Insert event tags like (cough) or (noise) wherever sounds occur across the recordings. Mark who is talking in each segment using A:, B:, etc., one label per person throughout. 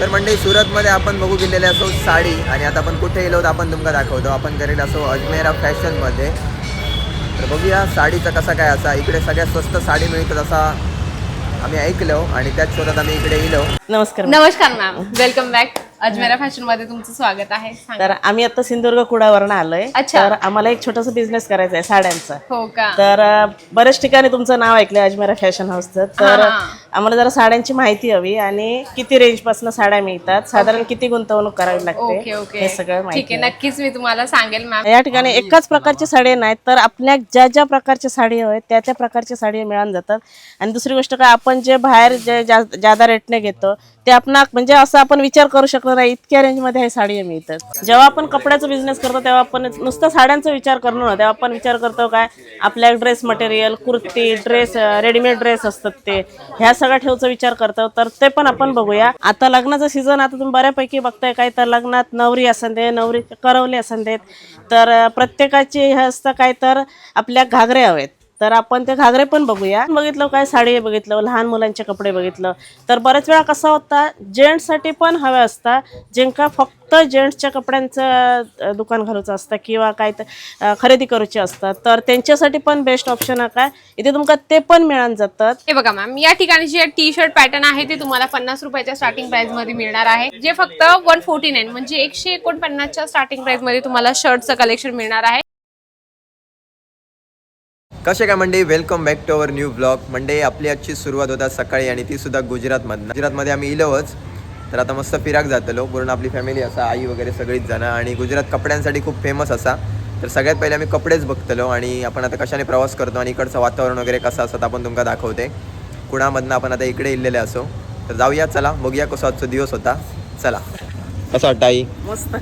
A: तर मंडळी सुरतमध्ये आपण बघू गेलेले असो साडी आणि आता आपण कुठे गेलो तर आपण तुमका दाखवतो. आपण करेल असो अजमेरा फॅशनमध्ये. तर बघूया साडीचा कसा काय असा इकडे सगळ्यात स्वस्त साडी मिळतात असा आम्ही ऐकलो आणि त्याच शोधात आम्ही इकडे येलो
B: नमस्कार
C: नमस्कार मॅम. वेलकम बॅक अजमेरा फॅशनमध्ये तुमचं स्वागत आहे. सांगा.
B: तर आम्ही आता सिंधुदुर्ग कुडावरून आलोय.
C: अच्छा.
B: तर आम्हाला एक छोटासा बिझनेस करायचा आहे साड्यांचा.
C: हो का?
B: तर अ, बऱ्याच ठिकाणी तुमचं नाव ऐकलंय अजमेरा फॅशन हाऊसचं. तर
C: हा.
B: आम्हाला जरा साड्यांची माहिती हवी आणि किती रेंजपासून साड्या मिळतात? साधारण किती गुंतवणूक करावी लागते?
C: ओके ओके
B: हे सगळं
C: ठीक
B: माहिती
C: आहे. नक्कीच मी तुम्हाला सांगेल मॅम
B: या ठिकाणी एकाच प्रकारची साडी नाहीत तर आपल्या ज्या ज्या प्रकारच्या साडी हव्या त्या त्या प्रकारच्या साडी मिळून जातात. आणि दुसरी गोष्ट काय आपण जे बाहेर जे जा- जादा रेटने घेतो ते आपण म्हणजे असं आपण विचार करू शकलो नाही इतक्या रेंजमध्ये हे साडी मिळतात. जेव्हा आपण कपड्याचा बिझनेस करतो तेव्हा आपण नुसतं साड्यांचा विचार करणं ना तेव्हा आपण विचार करतो काय आपल्या dress material kurti dress readymade dress असतात ते. ह्या सगळा ठेवचा विचार करतो तर ते पण आपण बघूया. आता लग्नाचं सीझन आता तुम्ही बऱ्यापैकी बघताय काय तर लग्नात नवरी असन दे नवरी करवली असन देत. तर प्रत्येकाची हे असतं काय तर आपल्या घागरे हवेत. तर आपण ते घागरे पण बघूया. बघितलं काय साडी बघितलं लहान मुलांचे कपडे बघितलं. तर बऱ्याच वेळा कसा होता जेंट्ससाठी पण हवे असतात ज्यांका फक्त जेंट्सच्या कपड्यांचं दुकान घालूचं असतं किंवा काय तर खरेदी करूची असतात. तर त्यांच्यासाठी पण बेस्ट ऑप्शन काय? इथे तुमका ते पण मिळून जातात.
C: हे बघा मॅम या ठिकाणी जे टी शर्ट पॅटर्न आहे ते तुम्हाला पन्नास रुपयाच्या स्टार्टिंग प्राइसमध्ये मिळणार आहे. जे फक्त वन फोर्टी नाईन म्हणजे एकशे एकोणपन्नासच्या स्टार्टिंग प्राइसमध्ये तुम्हाला शर्टचं कलेक्शन मिळणार आहे.
A: कसे काय मंडळी? Welcome back to our new blog मंडळी आपली आजची सुरुवात होता सकाळी आणि ती सुद्धा गुजरातमधनं. गुजरातमध्ये आम्ही इलोच. तर आता मस्त फिराक जातलो. पूर्ण आपली फॅमिली असा आई वगैरे सगळीच जण. आणि गुजरात कपड्यांसाठी खूप फेमस असा. तर सगळ्यात पहिले आम्ही कपडेच बघतलो आणि आपण आता कशाने प्रवास करतो आणि इकडचं वातावरण वगैरे कसं असतं आपण तुमका दाखवते. कुणामधनं आपण आता इकडे इल्लेले असो. तर जाऊया चला. बघूया कसा आजचा दिवस होता. चला. कसं वाटतं आई?
B: मस्त.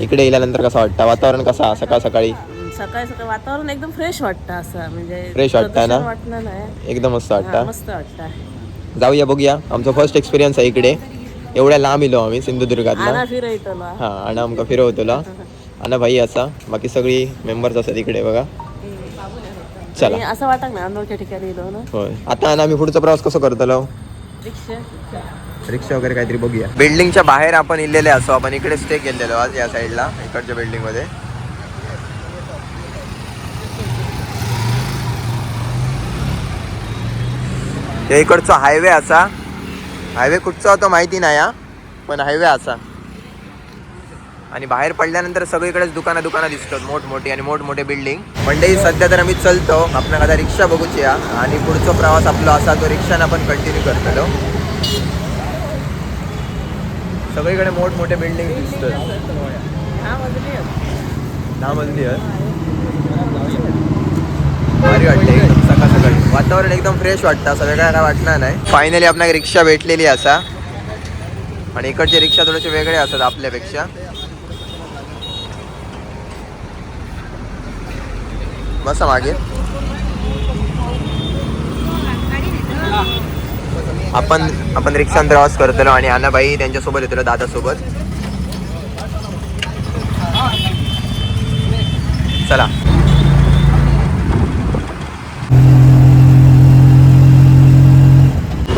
A: इकडे इल्यानंतर कसं वाटतं? वातावरण कसं? सकाळ सकाळी
B: सकाळी सकाळी वातावरण एकदम फ्रेश वाटतं असं म्हणजे
A: Fresh वाटतं ना?
B: प्रदूषण वाटणं नाही.
A: एकदम मस्त वाटतं.
B: मस्त वाटतं.
A: जाऊया बघूया. आमचा फर्स्ट एक्सपिरियन्स आहे इकडे. एवढ्या लांब इलो आम्ही
B: फिरयतलो
A: हा आणि आमका फिरवतलो आणि भाई असा. बाकी सगळी मेंबर्स असतात इकडे बघा. चला.
B: असं वाटत ना अनोळख्या ठिकाणी गेलो ना?
A: होय. आता आम्ही पुढचा प्रवास कसं करतलो
B: रिक्षा.
A: रिक्षा वगैरे काहीतरी बघूया. बिल्डिंगच्या बाहेर आपण इल्लेले असो आपण इकडे स्टे केलेलो आज या साईडला इकडच्या बिल्डिंग ते हे इकडचा हायवे असा. हायवे कुठचा होतो माहिती नाही हा. पण हायवे असा. आणि बाहेर पडल्यानंतर सगळीकडेच दुकानं दुकानं दिसतात मोठमोठी आणि मोठमोठे बिल्डिंग म्हणजे सध्या तर आम्ही चलतो आपण आता रिक्षा बघूची या. आणि पुढचा प्रवास आपला असा तो रिक्षानं आपण कंटिन्यू करतलो सगळीकडे मोठमोठे बिल्डिंग दिसतात. दहा मजली आहे भारी वाटते सकाळ सकाळी. वातावरण एकदम फ्रेश वाटतं. असं वेगळं काय वाटणार नाही. फायनली आपण रिक्षा भेटलेली असा. आणि इकडचे रिक्षा थोडेसे वेगळे असतात आपल्यापेक्षा. बसा मागे. आपण आपण रिक्षान प्रवास करतलो आणि अनाबाई त्यांच्यासोबत येतो दादासोबत. चला.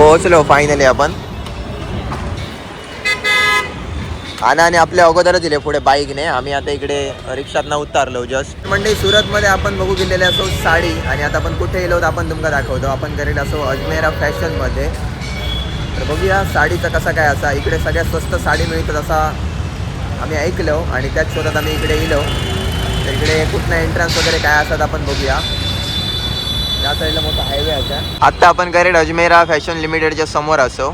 A: पोहोचलो फायनली आपण. आणि आणि आपल्या अगोदरच दिले पुढे बाईकने आम्ही आता इकडे रिक्षातनं उतारलो जस्ट म्हणजे सुरतमध्ये आपण बघू गेलेले असो साडी आणि आता आपण कुठे गेलो तर आपण तुमका दाखवतो. आपण करेल असो अजमेरा फॅशनमध्ये. तर बघूया साडीचा कसा काय असा. इकडे सगळ्यात स्वस्त साडी मिळतात असा आम्ही ऐकलो आणि त्याच शोधात आम्ही इकडे येलो तर इकडे कुठला एंट्रन्स वगैरे काय असतात आपण बघूया. त्या साईडला मोठा हायवे असा आत्ता आपण करेल अजमेरा फॅशन लिमिटेडच्या समोर असो.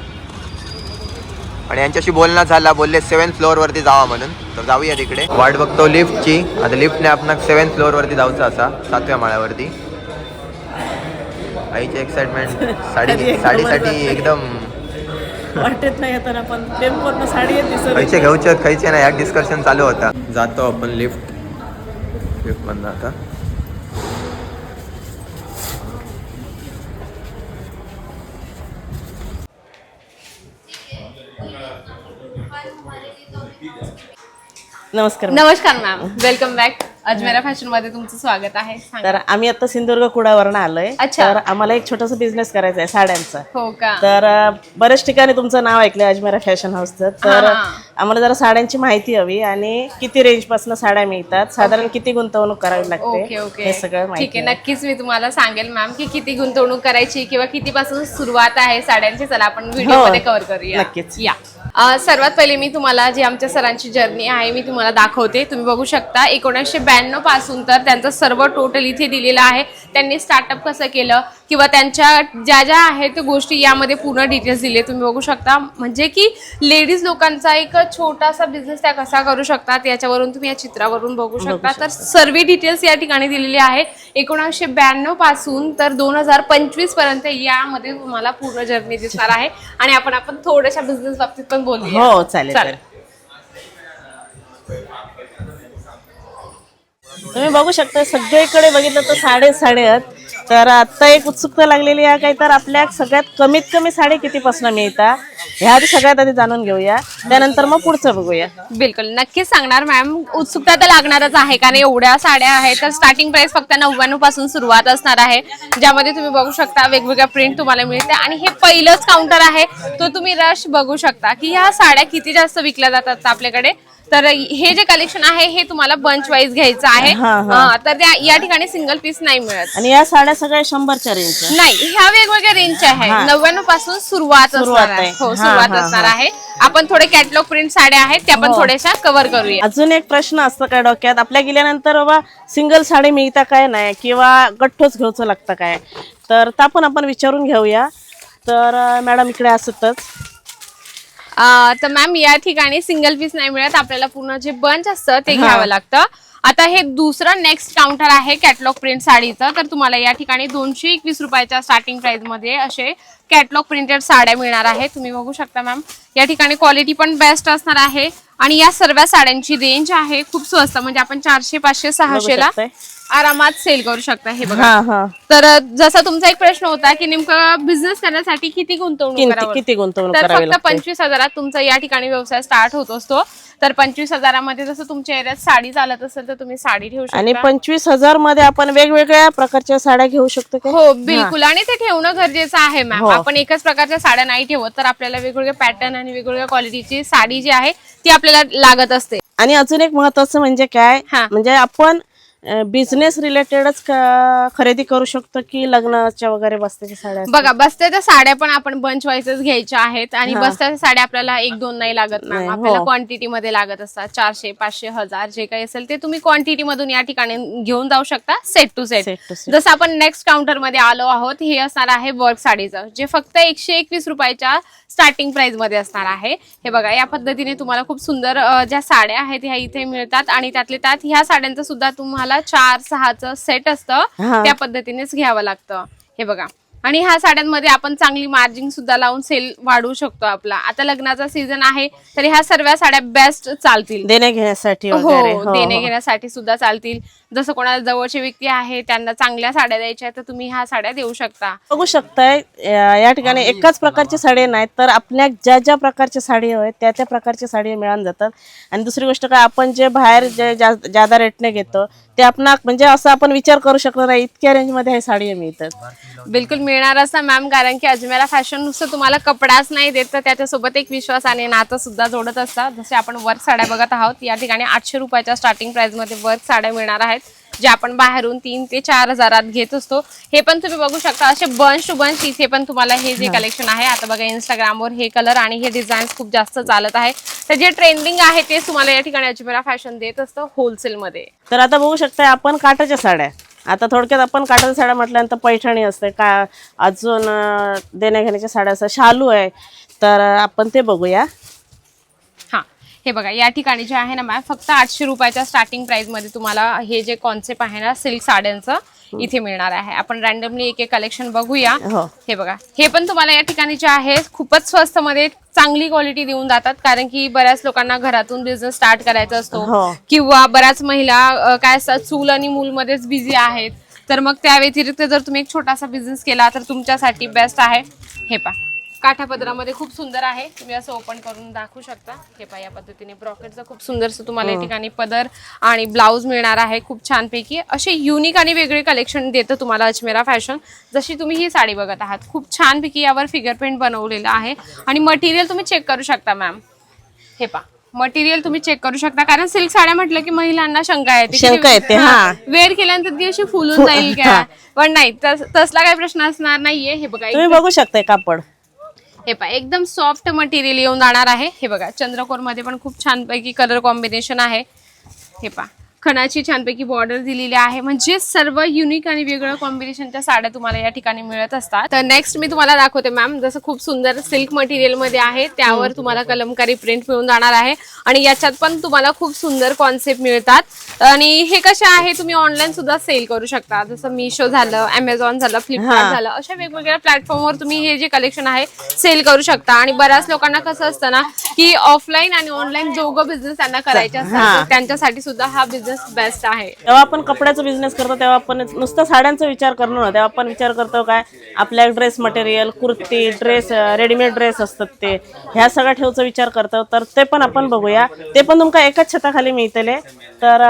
A: आणि यांच्याशी बोलणं झाला बोलले सेवन फ्लोअरवरती जावा म्हणून. तर जाऊया तिकडे. वाट बघतो लिफ्टची. आता लिफ्टने आपण सेवन फ्लोअरवरती जाऊचं असा सातव्या माळ्यावरती. आईची एक्साइटमेंट (laughs) साडी साडीसाठी एकदम
B: वाटत नाही आता साडी येत
A: खयचे घेऊचे खयचे नाही. या डिस्कशन चालू होता. जातो आपण लिफ्ट. लिफ्ट मधनं आता.
B: नमस्कार
C: नमस्कार मॅम. वेलकम बॅक अजमेरा फॅशनमध्ये तुमचं स्वागत आहे. सांगा.
B: तर आम्ही आता सिंधुदुर्ग कुडावरनं आलोय.
C: अच्छा.
B: तर आम्हाला एक छोटासा बिझनेस करायचा आहे साड्यांचा.
C: हो का?
B: तर अ, बऱ्याच ठिकाणी तुमचं नाव ऐकलं अजमेरा फॅशन हाऊसचं तर
C: हा.
B: आम्हाला जरा साड्यांची माहिती हवी आणि किती रेंजपासून साड्या मिळतात? साधारण किती गुंतवणूक करावी
C: ओके
B: लागते?
C: ओके
B: हे सगळं
C: ठीक
B: माहिती
C: आहे. नक्कीच मी तुम्हाला सांगेल मॅम की किती गुंतवणूक करायची किंवा किती पासून सुरुवात आहे साड्यांची. चला आपण व्हिडिओ
B: हो,
C: मध्ये कव्हर करूया.
B: नक्कीच.
C: या. सर्वात पहिले मी तुम्हाला जी आमच्या सरांची जर्नी आहे मी तुम्हाला दाखवते. तुम्ही बघू शकता एकोणीसशे ब्याण्णवपासून तर त्यांचं सर्व टोटल इथे दिलेलं आहे. त्यांनी स्टार्टअप कसं केलं किंवा त्यांच्या ज्या ज्या आहेत त्या गोष्टी यामध्ये पूर्ण डिटेल्स दिले. तुम्ही बघू शकता म्हणजे की लेडीज लोकांचा एक छोटासा बिझनेस त्या कसा करू शकतात याच्यावरून तुम्ही या चित्रावरून बघू शकता. तर सर्व डिटेल्स या ठिकाणी दिलेली आहे. एकोणीसशे ब्याण्णवपासून तर दोन हजार पंचवीसपर्यंत यामध्ये तुम्हाला पूर्ण जर्नी दिसणार आहे. आणि आपण आपण थोड्याशा बिझनेस बाबतीत पण बोलूया
B: हो चालेल
C: चालेल.
B: चालेल तुम्ही बघू शकता सगळीकडे बघितलं तर साडे साडे आहेत तर आता एक उत्सुकता लागलेली आहे काय तर आपल्या सगळ्यात कमीत कमी साडे कितीपासून मिळतात ह्या आधी सगळ्यात आधी जाणून घेऊया. त्यानंतर मग पुढचं बघूया.
C: बिलकुल. नक्कीच सांगणार मॅम. उत्सुकता तर लागणारच आहे कारण एवढ्या साड्या आहेत तर स्टार्टिंग प्राइस फक्त नव्याण्णवपासून सुरुवात असणार आहे. ज्यामध्ये तुम्ही बघू शकता वेगवेगळ्या प्रिंट तुम्हाला मिळते. आणि हे पहिलंच काउंटर आहे तो तुम्ही रश बघू शकता की ह्या साड्या किती जास्त विकल्या जातात आपल्याकडे? तर हे जे कलेक्शन आहे हे तुम्हाला बंच वाईज घ्यायचं आहे.
B: हा, हा.
C: हा, तर त्या या ठिकाणी सिंगल पीस नाही मिळत.
B: आणि या साड्या सगळ्या शंभरच्या रेंजच्या
C: नाही ह्या वेगवेगळ्या रेंजच्या आहे. नव्याण्णवपासून सुरुवात
B: सुरुवात
C: असणार आहे.
B: आहे.
C: हो
B: हा,
C: सुरुवात
B: हा,
C: असणार. आहे. आपण थोडे कॅटलॉग प्रिंट साड्या आहेत त्या पण
B: हो.
C: थोड्याशा कव्हर करूया.
B: अजून एक प्रश्न असतो काय डोक्यात? आपल्या गेल्यानंतर बाबा सिंगल साडी मिळता काय नाही? किंवा गठ्ठोच घ्यायचं लागतं काय? तर त्या पण आपण विचारून घेऊया. तर अं, मॅडम इकडे असतच.
C: तर मॅम या ठिकाणी सिंगल पीस नाही मिळत आपल्याला पूर्ण जे बंच असतं ते. घ्यावं लागतं आता हे दुसरं नेक्स्ट काउंटर आहे कॅटलॉग प्रिंट साडीचं. तर तुम्हाला या ठिकाणी दोनशे एकवीस रुपयाच्या स्टार्टिंग प्राइसमध्ये असे कॅटलॉग प्रिंटेड साड्या मिळणार आहे तुम्ही बघू शकता मॅम या ठिकाणी क्वालिटी पण बेस्ट असणार आहे. आणि या सर्व साड्यांची रेंज आहे खूप स्वस्त. म्हणजे आपण चारशे पाचशे सहाशेला. आरामात सेल करू शकता हे बघा. तर जसा तुमचा एक प्रश्न होता की नेमकं बिझनेस करण्यासाठी किती गुंतवणूक
B: किती गुंतवणूक
C: तर फक्त पंचवीस हजारात तुमचा या ठिकाणी व्यवसाय स्टार्ट होत असतो. तर पंचवीस हजारामध्ये जसं तुमच्या एरियात साडी चालत असेल तर तुम्ही साडी ठेवू
B: आणि
C: शकता
B: पंचवीस हजारमध्ये आपण वेगवेगळ्या प्रकारच्या साड्या घेऊ शकतो का?
C: हो बिलकुल. आणि ते ठेवणं गरजेचं आहे मॅम
B: हो.
C: आपण एकच प्रकारच्या साड्या नाही ठेवत तर आपल्याला वेगवेगळे पॅटर्न आणि वेगवेगळ्या क्वालिटीची साडी जी आहे ती आपल्याला लागत असते.
B: आणि अजून एक महत्वाचं म्हणजे काय?
C: हा.
B: म्हणजे आपण बिझनेस रिलेटेडच खरेदी करू शकतो की लग्नाच्या वगैरे बसत्याच्या साड्या?
C: बघा बस्त्याच्या साड्या पण आपण बंच वाईजच घ्यायच्या आहेत आणि
B: हा.
C: बस्त्याच्या साड्या आपल्याला एक दोन नाही लागत
B: नाही,
C: मॅम आपल्याला
B: हो.
C: क्वांटिटी मध्ये लागत असतात चारशे पाचशे हजार जे काही असेल ते तुम्ही क्वांटिटी मधून या ठिकाणी घेऊन जाऊ शकता set to set
B: Set to set.
C: जसं आपण नेक्स्ट काउंटरमध्ये आलो आहोत हे असणार आहे वर्क साडीचं जे फक्त एकशे एकवीस रुपयाच्या स्टार्टिंग प्राइसमध्ये असणार आहे. हे बघा या पद्धतीने तुम्हाला खूप सुंदर ज्या साड्या आहेत ह्या इथे मिळतात. आणि त्यातले त्यात ह्या साड्यांचं सुद्धा तुम्हाला चार सहाचं सेट असतं. त्या पद्धतीनेच घ्यावं लागतं. हे बघा. आणि ह्या साड्यांमध्ये आपण चांगली मार्जिन सुद्धा लावून सेल वाढवू शकतो आपला. आता लग्नाचा सीझन आहे तर ह्या सर्व साड्या बेस्ट चालतील.
B: देण्या घेण्यासाठी वगैरे
C: हो.
B: हो,
C: देणे
B: हो.
C: घेण्यासाठी सुद्धा चालतील. जसं कोणाला जवळचे व्यक्ती आहे त्यांना चांगल्या साड्या द्यायच्या आहेत, तर तुम्ही ह्या साड्या देऊ शकता.
B: बघू शकताय या ठिकाणी एकाच प्रकारची साडी नाहीत तर आपल्या ज्या ज्या प्रकारच्या साडी आहेत त्या त्या प्रकारच्या साडी मिळून जातात. आणि दुसरी गोष्ट काय आपण जे बाहेर जे जा- जादा रेटने घेतो ते आपण म्हणजे असं आपण विचार करू शकणार नाही इतक्या रेंजमध्ये हे साडी मिळतात.
C: बिलकुल मिळणारच ना मॅम कारण की अजमेरा फॅशन नुसतं तुम्हाला कपडाच नाही देत तर त्याच्यासोबत एक विश्वास आणि नातं सुद्धा जोडत असतात. जसे आपण वर्क साड्या बघत आहोत या ठिकाणी आठशे रुपयाच्या स्टार्टिंग प्राइसमध्ये वर्क साड्या मिळणार आहेत जे आपण बाहेरून तीन ते चार हजारात घेत असतो. हे पण तुम्ही बघू शकता असे बंच टू बंच इथे पण तुम्हाला हे जे कलेक्शन आहे आता बघा इंस्टाग्रामवर हे कलर आणि हे डिझाईन खूप जास्त चालत आहे. तर जे ट्रेंडिंग आहे तेच तुम्हाला या ठिकाणी अजमेरा फॅशन देत असतं होलसेलमध्ये
B: तर आता बघू शकताय आपण काटाच्या साड्या. आता थोडक्यात आपण काटन साड्या म्हटल्यानंतर पैठणी असते का अजून देण्याघेण्याच्या साड्या असतात. शालू आहे. तर आपण ते बघूया.
C: हा बघा या ठिकाणी जे आहे ना मॅम फक्त आठशे रुपयाच्या स्टार्टिंग प्राइसमध्ये तुम्हाला हे जे कॉन्सेप्ट आहे ना सिल्क साड्यांचं इथे मिळणार आहे. आपण रॅन्डमली एक एक कलेक्शन बघूया.
B: हो.
C: हे बघा हे पण तुम्हाला या ठिकाणी जे आहे खूपच स्वस्त मध्ये चांगली क्वालिटी देऊन जातात. कारण की बऱ्याच लोकांना घरातून बिझनेस स्टार्ट करायचा असतो.
B: हो.
C: किंवा बऱ्याच महिला काय असतात चूल आणि मूल मध्येच बिझी आहेत. तर मग त्या व्यतिरिक्त जर तुम्ही एक छोटासा बिझनेस केला तर तुमच्यासाठी बेस्ट आहे. हे पा काठापदरामध्ये खूप सुंदर आहे. तुम्ही असं ओपन करून दाखवू शकता. हे पहा या पद्धतीने ब्रॉकेटचं खूप सुंदरसं तुम्हाला या ठिकाणी पदर आणि ब्लाऊज मिळणार आहे खूप छानपैकी. असे युनिक आणि वेगळे कलेक्शन देतं तुम्हाला अजमेरा फॅशन जशी तुम्ही ही साडी बघत आहात खूप छानपैकी यावर फिगर प्रिंट बनवलेलं आहे. आणि मटेरियल तुम्ही चेक करू शकता मॅम हे पहा मटेरियल तुम्ही चेक करू शकता. कारण सिल्क साड्या म्हटलं की महिलांना शंका येते
B: शंका येते, हा.
C: वेअर केल्यानंतर ती अशी फुलून जाईल का? पण नाही तस- तसला काही प्रश्न असणार नाहीये. हे बघा
B: बघू शकताय कापड.
C: हे पहा एकदम सॉफ्ट मटेरियल येऊन जाणार आहे. हे बघा चंद्रकोरमध्ये पण खूप छानपैकी कलर कॉम्बिनेशन आहे. हे पहा. खणाची छानपैकी बॉर्डर दिलेली आहे. म्हणजे सर्व युनिक आणि वेगळं कॉम्बिनेशनच्या साड्या तुम्हाला या ठिकाणी मिळत असतात. तर नेक्स्ट मी तुम्हाला दाखवते मॅम जसं खूप सुंदर सिल्क मटेरियलमध्ये आहे त्यावर तुम्हाला कलमकारी प्रिंट मिळून जाणार आहे. आणि याच्यात पण तुम्हाला खूप सुंदर कॉन्सेप्ट मिळतात. आणि हे कसे आहे तुम्ही ऑनलाईन सुद्धा सेल करू शकता. जसं मिशो झालं अमेझॉन झालं फ्लिपकार्ट झालं अशा वेगवेगळ्या प्लॅटफॉर्मवर तुम्ही हे जे कलेक्शन आहे सेल करू शकता. आणि बऱ्याच लोकांना कसं असतं ना की ऑफलाईन आणि ऑनलाईन दोघं बिझनेस त्यांना करायचे असतात. त्यांच्यासाठी सुद्धा हा बिझनेस बेस्ट आहे.
B: तेव्हा आपण कपड्याचा बिझनेस करतो तेव्हा आपण नुसतं साड्यांचा विचार करतो ना तेव्हा आपण विचार करतो काय आपल्या dress material kurti dress readymade dress असतात ते. ह्या सगळ्या ठेवचा विचार करतो. तर ते पण आपण बघूया. ते पण तुमका एकाच छताखाली मिळतले. तर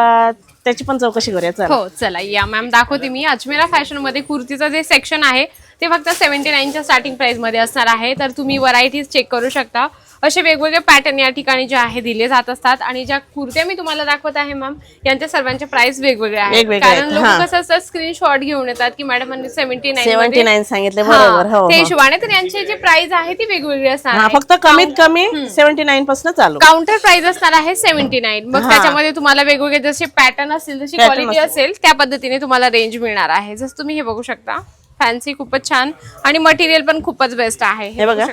B: त्याची पण चौकशी करूया. चला.
C: हो चला. या मॅम दाखवते मी. अजमेरा फॅशनमध्ये कुर्तीचं जे सेक्शन आहे ते फक्त सेव्हन्टी नाईनच्या स्टार्टिंग प्राइसमध्ये असणार आहे. तर तुम्ही व्हरायटीज चेक करू शकता. असे वेगवेगळे पॅटर्न या ठिकाणी जे आहे दिले जात असतात. आणि ज्या कुर्त्या मी तुम्हाला दाखवत आहे मॅम यांच्या सर्वांचे प्राइस वेगवेगळे आहेत. कारण लोक. कसं असतं स्क्रीनशॉट घेऊन येतात की मॅडम सेव्हन्टी
B: सेव्हन्टी नाईन सांगितले बरोबर हो
C: त्या
B: हो.
C: हिशोबाने तर यांची जी प्राइस आहे ती वेगवेगळी असणार.
B: फक्त कमीत कमी सेव्हन्टी नाईन पासून चालू.
C: काउंटर प्राइस असणार आहे सेव्हन्टी नाईन मग. त्याच्यामध्ये तुम्हाला वेगवेगळे जसे पॅटर्न असतील जशी क्वालिटी असेल त्या पद्धतीने तुम्हाला रेंज मिळणार आहे. जसं तुम्ही हे बघू शकता. फॅन्सी खूपच छान. आणि मटेरियल पण खूपच बेस्ट आहे.
B: हे बघा.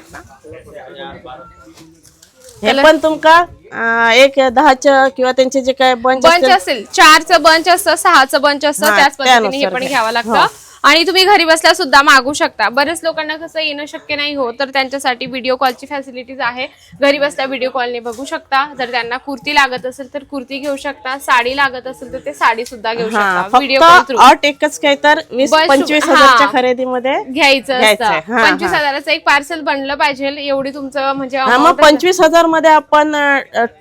B: हे पण तुमका अं, एक दहाच्या किंवा त्यांचे जे काय बंच
C: बंच असेल चारचं बंच असतं सहाचं बंच असतं
B: हा,
C: त्याच पद्धतीने हे
B: त्यानुसार
C: पण
B: घ्या.
C: घ्यावं लागतं आणि तुम्ही घरी बसल्या सुद्धा मागू शकता बरेच लोकांना कसं येणं शक्य नाही हो तर त्यांच्यासाठी व्हिडिओ कॉलची फॅसिलिटीज आहे घरी बसल्या व्हिडिओ कॉलने बघू शकता जर त्यांना कुर्ती लागत असेल तर कुर्ती घेऊ शकता साडी लागत असेल तर ते साडी सुद्धा घेऊ
B: हा
C: शकता व्हिडिओ कॉल
B: फक्त
C: थ्रू
B: अट एकच काय तर पंचवीस
C: हा.
B: हजारच्या खरेदीमध्ये
C: घ्यायचं. असतं
B: हा,
C: पंचवीस
B: हा.
C: हजाराचं एक पार्सल बनलं पाहिजे एवढी तुमचं म्हणजे
B: हा पंचवीस हजारमध्ये आपण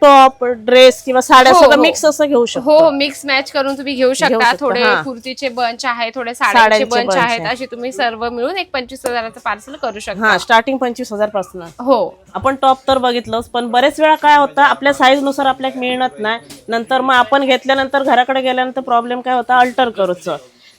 B: टॉप ड्रेस किंवा साड्या
C: हो,
B: सगळं
C: हो.
B: मिक्स असं घेऊ शकतो
C: हो हो मिक्स मॅच करून तुम्ही घेऊ शकता थोडे
B: हा.
C: कुर्तीचे बंच आहे थोडे साड्यांचे बंच आहेत
B: आहे.
C: असे तुम्ही सर्व मिळून एक पंचवीस हजाराचं पार्सल करू शकता.
B: हा स्टार्टिंग पंचवीस हजारपासून
C: हो.
B: आपण टॉप तर बघितलंच पण बरेच वेळा काय होतं आपल्या साईजनुसार आपल्याला मिळत नाही. नंतर मग आपण घेतल्यानंतर घराकडे गेल्यानंतर प्रॉब्लेम काय होता? अल्टर करूचं.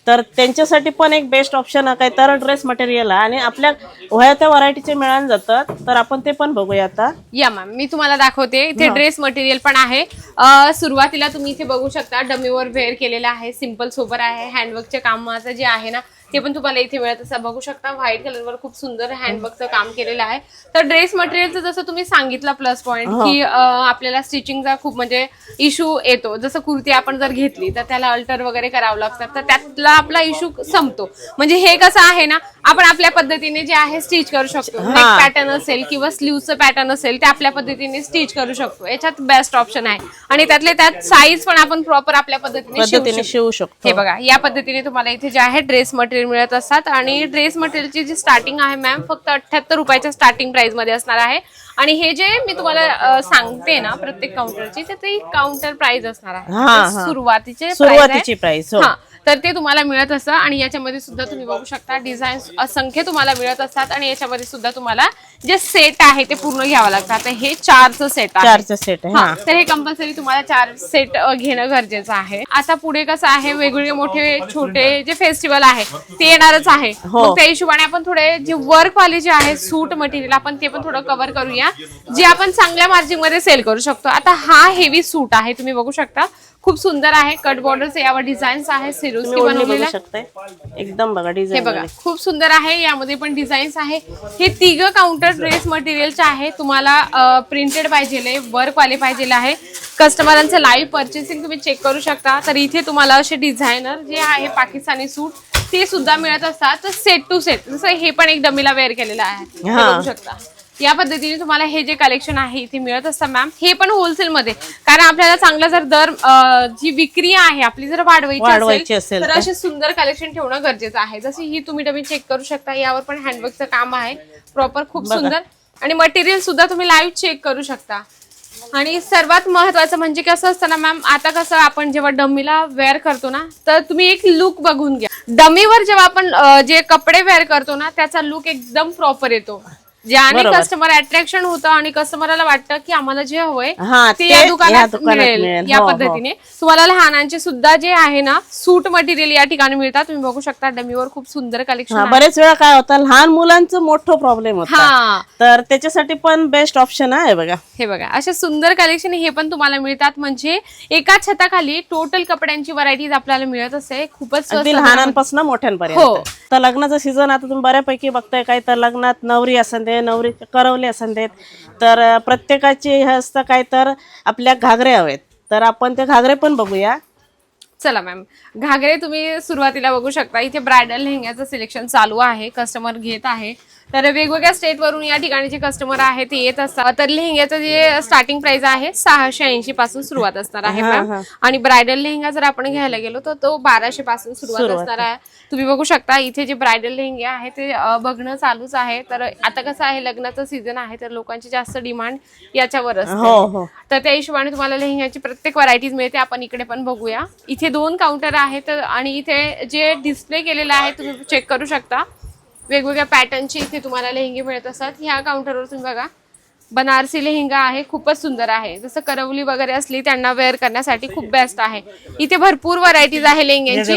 B: तर त्यांच्यासाठी पण एक बेस्ट ऑप्शन काय तर ड्रेस मटेरियल आहे. आणि आपल्या वया त्या व्हरायटीचे मिळून जातात तर आपण ते पण बघूया आता.
C: या मॅम मी तुम्हाला दाखवते. इथे ड्रेस मटेरियल पण आहे. अं, सुरुवातीला तुम्ही इथे बघू शकता. डमीवर वेअर केलेलं आहे. सिंपल सोबर आहे. हँडवर्कच्या कामाचं जे आहे ना ते पण तुम्हाला इथे मिळत असं बघू शकता व्हाईट कलरवर खूप सुंदर हँडवर्कचं काम केलेलं आहे. तर ड्रेस मटेरियलचं जसं तुम्ही सांगितलं प्लस पॉईंट की आपल्याला स्टिचिंगचा खूप म्हणजे इश्यू येतो. जसं कुर्ती आपण जर घेतली तर त्याला अल्टर वगैरे करावं लागतं. तर त्यातला आपला इश्यू संपतो. म्हणजे हे कसं आहे ना आपण आपल्या पद्धतीने जे आहे स्टिच करू शकतो. नेक पॅटर्न असेल किंवा स्लीवचं पॅटर्न असेल ते आपल्या पद्धतीने स्टिच करू शकतो. याच्यात बेस्ट ऑप्शन आहे. आणि त्यातले त्यात साईज पण आपण प्रॉपर आपल्या पद्धतीने शिवू
B: पद्धतीने
C: शकतो.
B: शिवू शकतो.
C: हे बघा या पद्धतीने तुम्हाला इथे जे आहे ड्रेस मटेरियल मिळत असतात. आणि ड्रेस मटेरियलची जी स्टार्टिंग आहे मॅम फक्त अठ्याहत्तर रुपयाच्या स्टार्टिंग प्राइसमध्ये असणार आहे. आणि हे जे मी तुम्हाला सांगते ना प्रत्येक काउंटरची तर ती काउंटर प्राइस असणार आहे. सुरुवातीचे
B: सुरुवातीची. प्राइस हो
C: हा तर ते तुम्हाला मिळत असतं आणि याच्यामध्ये सुद्धा तुम्ही बघू शकता डिझाईन असंख्य तुम्हाला मिळत असतात आणि याच्यामध्ये सुद्धा तुम्हाला जे सेट आहे ते पूर्ण घ्यावं लागतं. आता हे चारचं सेट आहे.
B: चारचा सेट आहे
C: हा
B: हा.
C: तर हे कंपल्सरी तुम्हाला चार सेट घेणं गरजेचं आहे. आता पुढे कसं आहे वेगवेगळे मोठे छोटे जे फेस्टिवल आहे ते येणारच आहे.
B: हो.
C: मग त्या हिशोबाने आपण थोडे जे वर्क वाले जे आहे सूट मटेरियल आपण ते पण थोडं कव्हर करूया. जे आपण चांगल्या मार्जिनमध्ये सेल करू शकतो. आता हा हेवी सूट आहे तुम्ही बघू शकता. खूप सुंदर आहे. कट बॉर्डर्स यावर डिझाईन्स आहे सिरोस्की बनवलेला
B: एकदम बघा डिझाईन
C: बघा खूप सुंदर आहे. यामध्ये पण डिझाईन्स आहे. हे तिघ काउंटर ड्रेस मटेरियलचे आहे. तुम्हाला प्रिंटेड पाहिजे वर्क वाले पाहिजे आहे. कस्टमरांचं लाईव्ह परचेसिंग तुम्ही चेक करू शकता. तर इथे तुम्हाला असे डिझायनर जे आहे पाकिस्तानी सूट ते सुद्धा मिळत असतात. सेट टू सेट जसं हे पण एक डमीला वेअर केलेलं आहे. बघू शकता. या पद्धतीने तुम्हाला हे जे कलेक्शन आहे इथे मिळत असतं मॅम हे पण होलसेल मध्ये. कारण आपल्याला चांगला जर दर जी विक्री आहे आपली जर वाढवायची असेल तर. असे सुंदर कलेक्शन ठेवणं गरजेचं आहे. जशी ही तुम्ही डबी चेक करू शकता यावर पण हँडवर्कचं काम आहे. प्रॉपर खूप सुंदर. आणि मटेरियल सुद्धा तुम्ही लाईव्ह चेक करू शकता. आणि सर्वात महत्वाचं म्हणजे कसं असतं ना मॅम आता कसं आपण जेव्हा डमीला वेअर करतो ना तर तुम्ही एक लुक बघून घ्या. डमीवर जेव्हा आपण जे कपडे वेअर करतो ना त्याचा लुक एकदम प्रॉपर येतो. ज्याने
B: बरोबर.
C: कस्टमर अट्रॅक्शन होतं आणि कस्टमरला वाटतं की आम्हाला जे हवंय
B: हा,
C: ते
B: ते
C: या दुकानात
B: दुकानात
C: मिळेल
B: मिळेल.
C: या
B: हो, हो.
C: पद्धतीने. तुम्हाला लहानांचे सुद्धा जे आहे ना सूट मटेरियल या ठिकाणी मिळतात. तुम्ही बघू शकता डमीवर खूप सुंदर
B: हा,
C: कलेक्शन
B: बरेच वेळा काय होतं लहान मुलांचं मोठं प्रॉब्लेम होता.
C: हा.
B: तर त्याच्यासाठी पण बेस्ट ऑप्शन आहे बघा.
C: हे बघा असे सुंदर कलेक्शन हे पण तुम्हाला मिळतात. म्हणजे एका छताखाली टोटल कपड्यांची व्हरायटीज आपल्याला मिळत असते खूपच
B: अगदी
C: स्वस्त
B: लहानांपासून
C: हो.
B: तर लग्नाचं सीझन आता तुम्ही बऱ्यापैकी बघताय काय तर लग्नात नवरी असन दे नवरी करवले असन देत. तर प्रत्येकाचे हे असतं काय तर आपल्या घागरे हवेत. तर आपण ते घागरे पण बघूया.
C: चला मॅम. घागरे तुम्ही सुरुवातीला बघू शकता. इथे ब्रायडल लेहंग्याचं सिलेक्शन चालू आहे. कस्टमर घेत आहे. तर वेगवेगळ्या स्टेटवरून या ठिकाणी जे कस्टमर आहे ते येत असतात. तर लेहंग्याचं जे स्टार्टिंग प्राइस आहे सहाशे ऐंशी पासून सुरुवात असणार आहे मॅम आणि ब्रायडल लेहंगा जर आपण घ्यायला गेलो तर तो बाराशे पासून सुरुवात असणार आहे. तुम्ही बघू शकता इथे जे ब्रायडल लेहंगे आहे ते बघणं चालूच आहे. तर आता कसं आहे लग्नाचं सीझन आहे तर लोकांची जास्त डिमांड याच्यावर असते.
B: हो हो.
C: तर त्या हिशोबाने तुम्हाला लेहंग्याची प्रत्येक व्हरायटीज मिळते. आपण इकडे पण बघूया. इथे दोन काउंटर आहेत आणि इथे जे डिस्प्ले केलेलं आहे तुम्ही चेक करू शकता. वेगवेगळ्या पॅटर्नचे इथे तुम्हाला लेहंगे मिळत असतात. ह्या काउंटरवर तुम्ही बघा बनारसी लेहंगा आहे खूपच सुंदर आहे. जसं करवली वगैरे असली त्यांना वेअर करण्यासाठी खूप बेस्ट आहे. इथे भरपूर व्हरायटीज आहे लेहंग्यांची.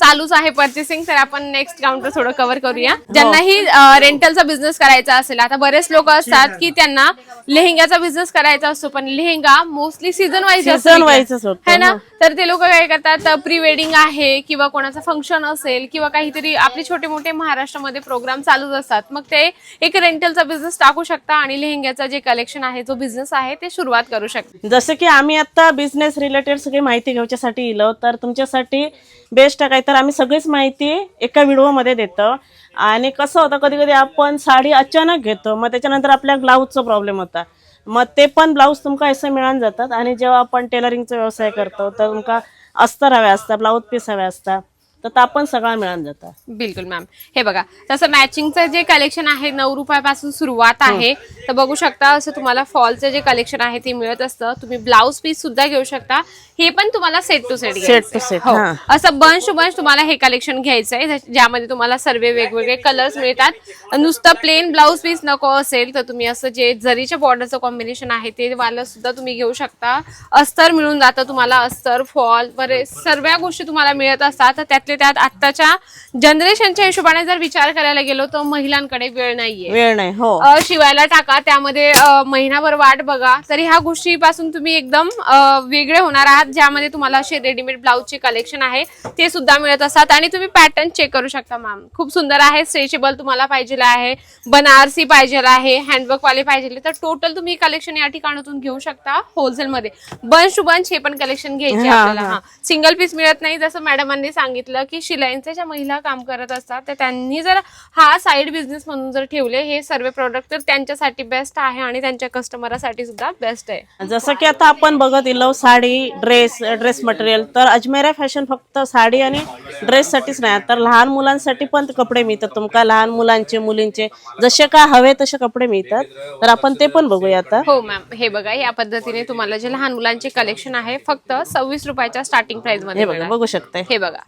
C: चालूच आहे पर्चेसिंग तर आपण नेक्स्ट काउंटर थोडं कव्हर करूया. ज्यांनाही रेंटलचा बिझनेस करायचा असेल आता बरेच लोक असतात की त्यांना लेहंग्याचा बिझनेस करायचा असतो पण लेहंगा मोस्टली सीझन वाईज
B: च होतं,
C: है ना? तर ते लोक काय करतात प्री वेडिंग आहे किंवा कोणाचं फंक्शन असेल किंवा काहीतरी आपले छोटे मोठे महाराष्ट्रामध्ये प्रोग्राम चालूच असतात मग ते एक रेंटलचा बिझनेस टाकू शकता आणि लेहंग्याचा जे कलेक्शन आहे जो बिझनेस आहे ते सुरुवात करू शकता.
B: जसं की आम्ही आता बिझनेस रिलेटेड सगळी माहिती घेऊच्यासाठी इलो तर तुमच्यासाठी बेस्ट काय तर आम्ही सगळीच माहिती एका व्हिडिओमध्ये देतो. आणि कसं होतं कधी कधी आपण साडी अचानक घेतो मग त्याच्यानंतर आपल्या ब्लाऊजचा प्रॉब्लेम होता. मग ते पण ब्लाऊज तुमका असं मिळून जातात. आणि जेव्हा आपण टेलरिंगचा व्यवसाय करतो तर तुमका अस्तर हव्या असतात ब्लाऊज पीस हव्या असतात. तर ते आपण सगळं मिळून जातं.
C: बिलकुल मॅम हे बघा तसं मॅचिंगचं जे कलेक्शन आहे नऊ रुपयापासून सुरुवात आहे. तर बघू शकता असं तुम्हाला फॉलचं जे कलेक्शन आहे ते मिळत असतं. तुम्ही ब्लाऊज पीस सुद्धा घेऊ शकता. हे पण तुम्हाला set to set
B: Set to set, हा.
C: असं बंच टू बंच तुम्हाला हे कलेक्शन घ्यायचं आहे ज्या- ज्यामध्ये तुम्हाला सर्व वेगवेगळे कलर्स मिळतात. नुसतं प्लेन ब्लाऊज पीस नको असेल तर तुम्ही असं जे जरीच्या बॉर्डरचं कॉम्बिनेशन आहे ते वाला सुद्धा तुम्ही घेऊ शकता. अस्तर मिळून जातं तुम्हाला अस्तर फॉल बरेच सर्व गोष्टी तुम्हाला मिळत असतात. तर त्यातले त्यात आत्ताच्या जनरेशनच्या हिशोबाने जर विचार करायला गेलो तर महिलांकडे वेळ नाहीये.
B: वेळ नाही हो.
C: अ, शिवायला टाका. त्यामध्ये अ, महिनाभर वाट बघा. तर ह्या गोष्टीपासून तुम्ही एकदम अ, वेगळे होणार आहात ज्यामध्ये तुम्हाला असे रेडीमेड ब्लाऊजचे कलेक्शन आहे ते सुद्धा मिळत असतात. आणि तुम्ही पॅटर्न चेक करू शकता मॅम खूप सुंदर आहे. स्ट्रेचेबल तुम्हाला पाहिजे आहे. बनारसी पाहिजे आहे. हँडवर्क वाले पाहिजे तर टोटल तुम्ही कलेक्शन या ठिकाणातून घेऊ शकता होलसेल मध्ये. बंच टू बंच हे पण कलेक्शन घ्यायचे
B: हा,
C: आपल्याला हा. सिंगल पीस मिळत नाही जसं मॅडमांनी सांगितलं. की शिलाईंचे ज्या महिला काम करत असतात तर त्यांनी जर हा साईड बिझनेस म्हणून जर ठेवले हे सर्व प्रोडक्ट तर त्यांच्यासाठी बेस्ट आहे आणि त्यांच्या कस्टमरसाठी सुद्धा बेस्ट आहे.
B: जसं की आता आपण बघत इलो साडी ड्रेस ड्रेस मटेरियल तर अजमेरा फॅशन फक्त साडी आणि ड्रेससाठीच नाही तर लहान मुलांसाठी पण कपडे मिळतात. तुमका लहान मुलांचे मुलींचे जसे का हवे तसे कपडे मिळतात. तर आपण ते पण बघूया आता.
C: हो मॅम हे बघा या पद्धतीने तुम्हाला जे लहान मुलांचे कलेक्शन आहे फक्त सव्वीस रुपयाच्या स्टार्टिंग
B: प्राइसमध्ये बघा शकताय.
C: हे बघा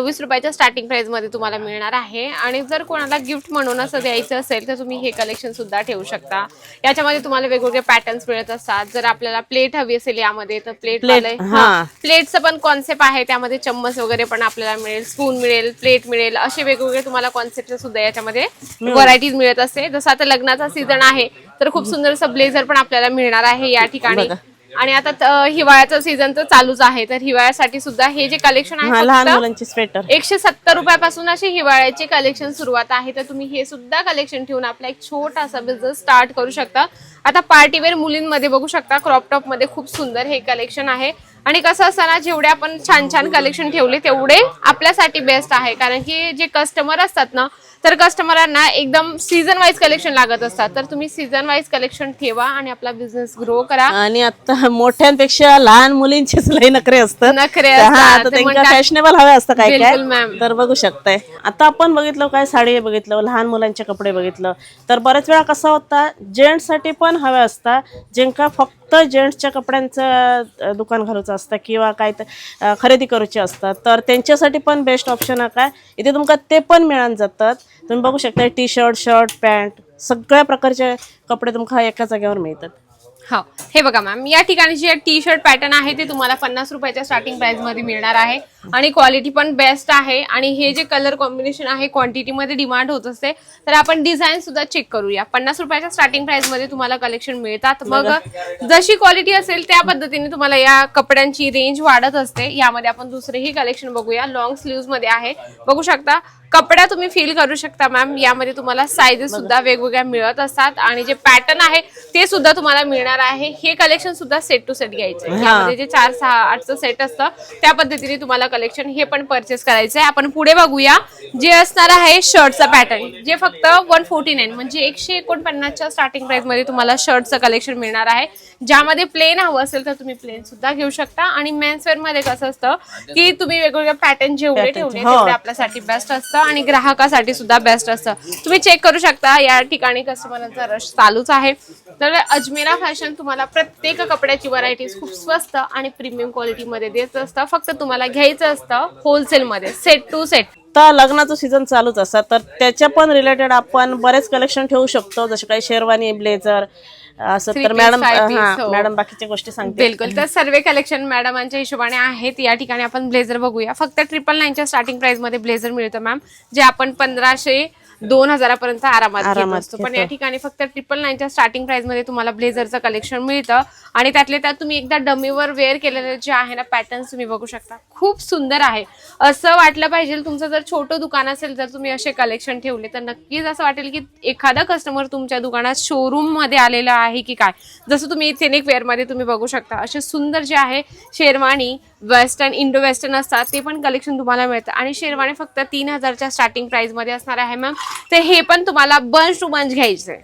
C: सव्वीस रुपयाच्या स्टार्टिंग प्राइसमध्ये तुम्हाला मिळणार आहे. आणि जर कोणाला गिफ्ट म्हणून असं द्यायचं असेल तर तुम्ही हे कलेक्शन सुद्धा ठेवू शकता. याच्यामध्ये तुम्हाला वेगवेगळे पॅटर्न्स मिळत असतात. जर आपल्याला प्लेट हवी असेल यामध्ये तर प्लेट. प्लेटचं पण कॉन्सेप्ट आहे. त्यामध्ये चम्मच वगैरे पण आपल्याला मिळेल स्पून मिळेल प्लेट मिळेल. असे वेगवेगळे तुम्हाला कॉन्सेप्ट सुद्धा याच्यामध्ये व्हरायटीज मिळत असते. जसं आता लग्नाचा सीझन आहे तर खूप सुंदर असं ब्लेझर पण आपल्याला मिळणार आहे या ठिकाणी. आणि आता हिवाळ्याचं सीझन तर चालूच आहे. तर हिवाळ्यासाठी सुद्धा हे जे कलेक्शन आहे
B: लहान मुलांचे स्वेटर
C: एकशे सत्तर रुपयापासून असे हिवाळ्याचे कलेक्शन सुरुवात आहे. तर तुम्ही हे सुद्धा कलेक्शन ठेवून आपला एक छोटासा बिझनेस स्टार्ट करू शकता. आता पार्टीवेअर मुलींमध्ये बघू शकता क्रॉप टॉपमध्ये खूप सुंदर हे कलेक्शन आहे. आणि कसं असतं ना जेवढे आपण छान छान कलेक्शन ठेवले तेवढे आपल्यासाठी बेस्ट आहे. कारण की जे कस्टमर असतात ना तर कस्टमरांना एकदम सीझन वाईज कलेक्शन लागत असतात. तर तुम्ही सीझन वाईज कलेक्शन ठेवा आणि आपला बिझनेस ग्रो करा.
B: आणि आता मोठ्यांपेक्षा लहान मुलींचेच लई नखरे असतात.
C: नखरे असतात.
B: आता
C: ते
B: त्यांना
C: म्हणतात-
B: फॅशनेबल हवे असतं काय
C: बिलकुल मॅम.
B: काय तर बघू शकताय. आता आपण बघितलं काय साडी बघितलं लहान मुलांचे कपडे बघितलं. तर बऱ्याच वेळा कसा होता जेंट्ससाठी पण हवे असता. ज्यांका फक्त जेंट्सच्या कपड्यांचं दुकान घालूचं असतं किंवा काय तर खरेदी करूची असतात. तर त्यांच्यासाठी पण बेस्ट ऑप्शन हा काय? इथे तुमका ते पण मिळून जातात. तुम्ही बघू शकता टी शर्ट शर्ट पॅन्ट सगळ्या प्रकारचे कपडे तुमका एका जागेवर मिळतात.
C: हो. हे बघा मॅम या ठिकाणी जे टी शर्ट पॅटर्न आहे ते तुम्हाला पन्नास रुपयाच्या स्टार्टिंग प्राइसमध्ये मिळणार आहे. आणि क्वालिटी पण बेस्ट आहे. आणि हे जे कलर कॉम्बिनेशन आहे क्वांटिटी मध्ये डिमांड होत असते तर आपण डिझाईन सुद्धा चेक करूया. पन्नास रुपयाच्या स्टार्टिंग प्राइसमध्ये तुम्हाला कलेक्शन मिळतात. मग जशी क्वालिटी असेल त्या पद्धतीने तुम्हाला या कपड्यांची रेंज वाढत असते. यामध्ये आपण दुसरेही कलेक्शन बघूया. लॉंग स्लीव्हमध्ये आहे. बघू शकता कपडा तुम्ही फील करू शकता मॅम यामध्ये तुम्हाला साईजेस सुद्धा वेगवेगळ्या मिळत असतात आणि जे पॅटर्न आहे ते सुद्धा तुम्हाला मिळणार आहे. हे कलेक्शन सुद्धा सेट टू सेट घ्यायचं जे चार सहा आठचं सेट असतं त्या पद्धतीने तुम्हाला कलेक्शन हे पण परचेस करायचं आहे. आपण पुढे बघूया. जे असणार आहे शर्टचा पॅटर्न जे फक्त वन फोर्टी नाईन म्हणजे एकशे एकोणपन्नासच्या स्टार्टिंग प्राइसमध्ये तुम्हाला शर्टचं कलेक्शन मिळणार आहे. ज्यामध्ये प्लेन हवं असेल तर तुम्ही प्लेन सुद्धा घेऊ शकता. आणि मेन्सवेअरमध्ये कसं असतं की तुम्ही वेगवेगळे पॅटर्न जेवढे ठेवले
B: हो.
C: तेवढे आपल्यासाठी बेस्ट असतं. आणि ग्राहकासाठी सुद्धा बेस्ट असतं. तुम्ही चेक करू शकता या ठिकाणी कस्टमरांचा रश चालूच आहे. तर अजमेरा फॅशन तुम्हाला प्रत्येक कपड्याची व्हरायटीज खूप स्वस्त आणि प्रीमियम क्वालिटीमध्ये देत असतं. फक्त तुम्हाला घ्यायचं असतं होलसेलमध्ये सेट टू सेट
B: तर लग्नाचं सीझन चालूच असतात तर त्याच्या पण रिलेटेड आपण बरेच कलेक्शन ठेवू शकतो जसे काही शेरवानी ब्लेझर असं तर मॅडम हो. मॅडम बाकीच्या गोष्टी सांगते
C: बिलकुल. तर सर्व कलेक्शन मॅडमांच्या हिशोबाने आहेत. या ठिकाणी आपण ब्लेझर बघूया. फक्त ट्रिपल नाईनच्या स्टार्टिंग प्राइसमध्ये ब्लेझर मिळतं मॅम जे आपण पंधराशे दोन हजारापर्यंत आरामात घेत
B: आरामात
C: असतो. पण
B: घेतो.
C: या ठिकाणी फक्त ट्रिपल नाईनच्या स्टार्टिंग प्राइसमध्ये तुम्हाला ब्लेझरचं कलेक्शन मिळतं. आणि त्यातले त्यात तुम्ही एकदा डमीवर वेअर केलेले जे आहे ना पॅटर्न्स तुम्ही बघू शकता. खूप सुंदर आहे. असं वाटलं पाहिजे तुमचं जर छोटं दुकान असेल जर तुम्ही असे कलेक्शन ठेवले तर नक्कीच असं वाटेल की एखादा कस्टमर तुमच्या दुकानात शोरूममध्ये आलेला आहे की काय? जसं तुम्ही इथेनिक वेअरमध्ये तुम्ही बघू शकता. असे सुंदर जे आहे शेरवानी वेस्टर्न इंडो वेस्टर्न असतात ते पण कलेक्शन तुम्हाला मिळतं. आणि शेरवानी फक्त तीन हजारच्या स्टार्टिंग प्राइसमध्ये असणार आहे मॅम. तर हे पण तुम्हाला बंच टू बंच घ्यायचे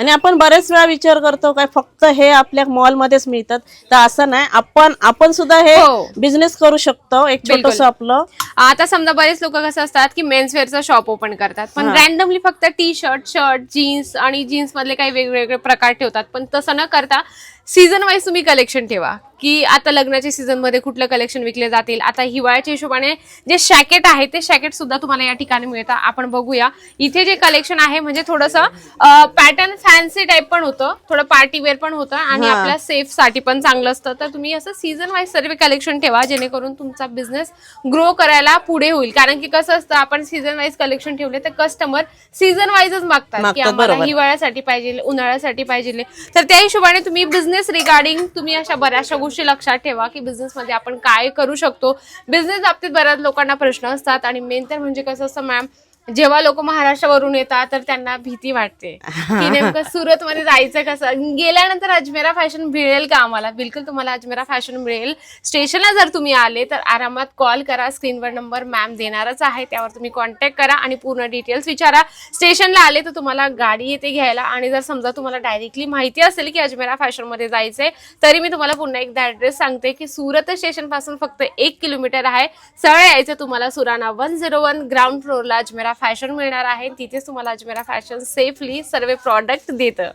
B: आणि आपण बरेच वेळा विचार करतो काय फक्त हे आपल्या मॉल मध्येच मिळतात. तर असं नाही आपण आपण सुद्धा हे
C: हो.
B: बिझनेस करू शकतो एक. छोटस आपलं.
C: आता समजा बरेच लोक कसं असतात की मेन्स वेअरचं शॉप ओपन करतात. पण रॅन्डमली फक्त टी शर्ट शर्ट जीन्स आणि जीन्स मधले काही वेगवेगळे प्रकार ठेवतात. पण तसं न करता सीझन वाईज तुम्ही कलेक्शन ठेवा. की आता लग्नाच्या सीझनमध्ये कुठलं कलेक्शन विकले जातील? आता हिवाळ्याच्या हिशोबाने जे शॅकेट आहे ते शॅकेट सुद्धा तुम्हाला या ठिकाणी मिळतात आपण बघूया. इथे जे कलेक्शन आहे म्हणजे थोडंसं पॅटर्न फॅन्सी टाईप पण होतं. थोडं पार्टी वेअर पण होतं आणि. आपल्या सेफसाठी पण चांगलं असतं. तर तुम्ही असं सीझन वाईज सर्व कलेक्शन ठेवा जेणेकरून तुमचा बिझनेस ग्रो करायला पुढे होईल. कारण की कसं असतं आपण सीझन वाईज कलेक्शन ठेवले तर कस्टमर सीझन वाईजच मागतात की आम्हाला. हिवाळ्यासाठी पाहिजे उन्हाळ्यासाठी पाहिजे. तर त्या हिशोबाने तुम्ही बिझनेस रिगार्डिंग तुम्ही अशा बऱ्याचशा गोष्टी लक्षात ठेवा की बिझनेसमध्ये आपण काय करू शकतो. बिझनेस बाबतीत बऱ्याच लोकांना प्रश्न असतात आणि मेन तर म्हणजे कसं असतं मॅम जेव्हा लोक महाराष्ट्रावरून येतात तर त्यांना भीती वाटते. की नेमकं (laughs) सुरत मध्ये जायचं कसं? गेल्यानंतर अजमेरा फॅशन मिळेल का आम्हाला? बिलकुल तुम्हाला अजमेरा फॅशन मिळेल. स्टेशनला जर तुम्ही आले तर आरामात कॉल करा. स्क्रीनवर नंबर मॅम देणारच आहे. त्यावर तुम्ही कॉन्टॅक्ट करा आणि पूर्ण डिटेल्स विचारा. स्टेशनला आले तर तुम्हाला गाडी येते घ्यायला. आणि जर समजा तुम्हाला डायरेक्टली माहिती असेल की अजमेरा फॅशनमध्ये जायचंय तरी मी तुम्हाला पुन्हा एकदा ऍड्रेस सांगते की सुरत स्टेशनपासून फक्त एक किलोमीटर आहे. सरळ यायचं तुम्हाला Surana one zero one ground फ्लोअरला अजमेरा फॅशन मिळणार आहे तिथेच तुम्हाला अजमेरा फॅशन सेफली सर्व प्रॉडक्ट देतं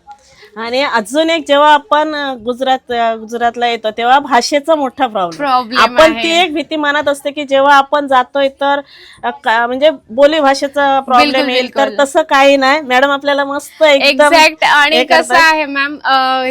B: आणि अजून एक जेव्हा आपण गुजरात गुजरातला येतो तेव्हा भाषेचा मोठा प्रॉब्लेम आपण. ती एक भीती मनात असते की जेव्हा आपण जातोय तर म्हणजे बोली भाषेचा प्रॉब्लेम येईल तर. तसं काही नाही मॅडम आपल्याला मस्त एकदम
C: एक्झॅक्ट आणि कसं. आहे मॅम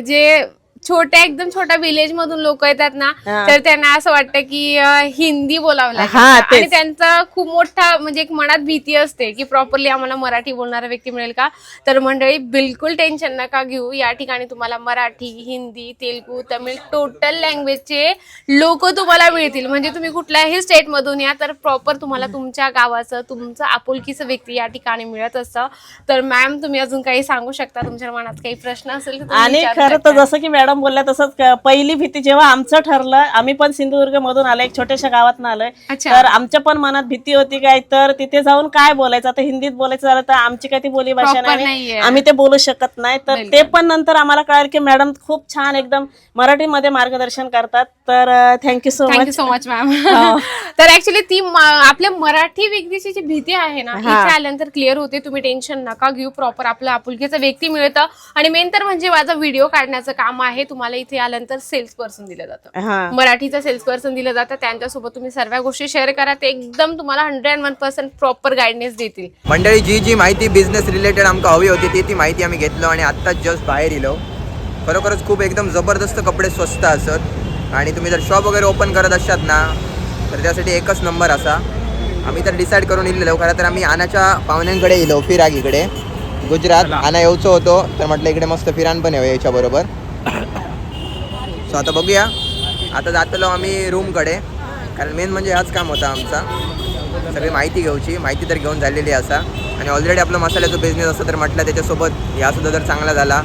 C: जे छोट्या एकदम छोट्या विलेज मधून लोक येतात ना
B: हा.
C: तर त्यांना असं वाटतं की अं, हिंदी बोलावं लागेल
B: हा,
C: आणि. त्यांचा खूप मोठा म्हणजे एक मनात भीती असते की प्रॉपरली आम्हाला मराठी बोलणारा व्यक्ती मिळेल का तर मंडळी बिलकुल टेन्शन नका घेऊ या ठिकाणी तुम्हाला मराठी हिंदी तेलगू तमिळ टोटल लँग्वेजचे लोक तुम्हाला मिळतील म्हणजे तुम्ही कुठल्याही स्टेट मधून या तर प्रॉपर तुम्हाला तुमच्या गावाचं तुमचं आपुलकीचं व्यक्ती या ठिकाणी मिळत असतं तर मॅम तुम्ही अजून काही सांगू शकता तुमच्या मनात काही प्रश्न असेल तर तुम्ही
B: आणि
C: विचारू
B: खरं तर
C: शकता.
B: जसं की मॅडम मॅडम बोलल्या तसंच पहिली भीती जेव्हा आमचं ठरलं आम्ही पण सिंधुदुर्ग मधून आलोय एक छोट्याशा गावात आलोय. तर आमच्या पण मनात भीती होती काय तर तिथे जाऊन काय बोलायचं? आता हिंदीत बोलायचं झालं तर आमची काही ती बोली भाषा नाही. आम्ही ते बोलू शकत नाही. तर ते पण नंतर आम्हाला कळालं की मॅडम खूप छान एकदम मराठीमध्ये मार्गदर्शन करतात. तर thank you so much
C: so much ma'am. तर ऍक्च्युली ती आपल्या मराठी व्यक्तीची जी भीती आहे ना इथे आल्यानंतर क्लिअर होते. तुम्ही टेन्शन नका घेऊ. प्रॉपर आपलं आपुलकीचं व्यक्ती मिळतं. आणि मेन तर म्हणजे माझं व्हिडिओ काढण्याचं काम आहे. तुम्हाला इथे आल्यानंतर सेल्स पर्सन दिलं जातं.
B: हा.
C: मराठीचं सेल्स पर्सन दिलं जातं. त्यांच्यासोबत तुम्ही सर्व गोष्टी शेअर करा. ते एकदम तुम्हाला hundred one percent proper guidance देतील.
A: मंडळी जी जी माहिती बिझनेस रिलेटेड आमका हवी होती ती ती माहिती आम्ही घेतलो आणि आत्ताच जस्ट बाहेर इलो. खरोखरच खूप एकदम जबरदस्त कपडे स्वस्त असत. आणि तुम्ही जर शॉप वगैरे ओपन करत असाल ना तर त्यासाठी एकच नंबर असा. आम्ही तर डिसाईड करून इलेलो. खरं तर आम्ही आनाच्या पाहुण्यांकडे इलो फिराग इकडे गुजरात आना येऊचो होतो तर म्हटलं इकडे मस्त फिरान पण येऊ याच्याबरोबर. सो आता बघूया. आता जातलो आम्ही रूमकडे कारण मेन म्हणजे हाच काम होता आमचा. सगळी माहिती घेऊची माहिती तर घेऊन झालेली असा आणि ऑलरेडी आपला मसाल्याचा बिझनेस असं तर म्हटलं त्याच्यासोबत यासुद्धा जर चांगला झाला.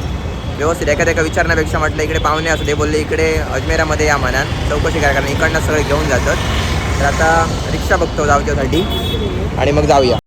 A: व्यवस्थित एखाद्या एका विचारण्यापेक्षा म्हटलं इकडे पाहुणे असू ते बोलले इकडे अजमेरामध्ये या मनात चौकशी करा कारण इकडनं सगळे घेऊन जातात. तर आता रिक्षा बघतो जाऊच्यासाठी आणि मग जाऊया.